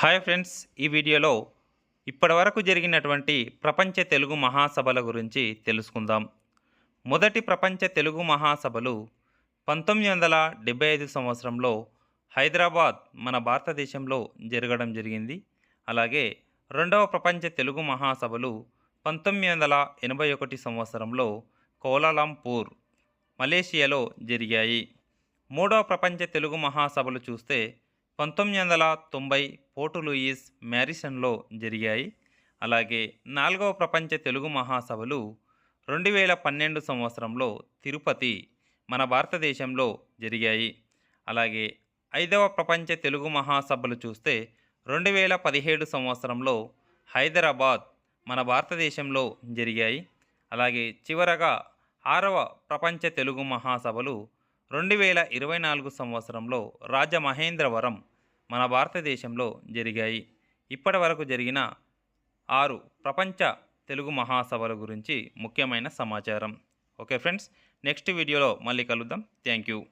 Hi friends ఈ వీడియోలో ఇప్పటివరకు జరిగినటువంటి ప్రపంచ తెలుగు మహాసభల గురించి తెలుసుకుందాం. మొదటి ప్రపంచ తెలుగు మహాసభలు పంతొమ్మిది వందల డెబ్బై ఐదు సంవత్సరంలో హైదరాబాద్ మన భారతదేశంలో జరగడం జరిగింది. అలాగే రెండవ ప్రపంచ తెలుగు మహాసభలు పంతొమ్మిది వందల ఎనభై ఒకటి సంవత్సరంలో కోలాలంపూర్ మలేషియాలో జరిగాయి. మూడవ ప్రపంచ తెలుగు మహాసభలు చూస్తే పంతొమ్మిది వందల తొంభై పోర్టు లూయిస్ మ్యారిసన్లో జరిగాయి. అలాగే నాలుగవ ప్రపంచ తెలుగు మహాసభలు రెండు వేల పన్నెండు సంవత్సరంలో తిరుపతి మన భారతదేశంలో జరిగాయి. అలాగే ఐదవ ప్రపంచ తెలుగు మహాసభలు చూస్తే రెండు వేల పదిహేడు సంవత్సరంలో హైదరాబాద్ మన భారతదేశంలో జరిగాయి. అలాగే చివరగా ఆరవ ప్రపంచ తెలుగు మహాసభలు రెండు వేల ఇరవై నాలుగు సంవత్సరంలో రాజమహేంద్రవరం మన భారతదేశంలో జరిగాయి. ఇప్పటి వరకు జరిగిన ఆరు ప్రపంచ తెలుగు మహాసభల గురించి ముఖ్యమైన సమాచారం. ఓకే ఫ్రెండ్స్ నెక్స్ట్ వీడియోలో మళ్ళీ కలుద్దాం. Thank you.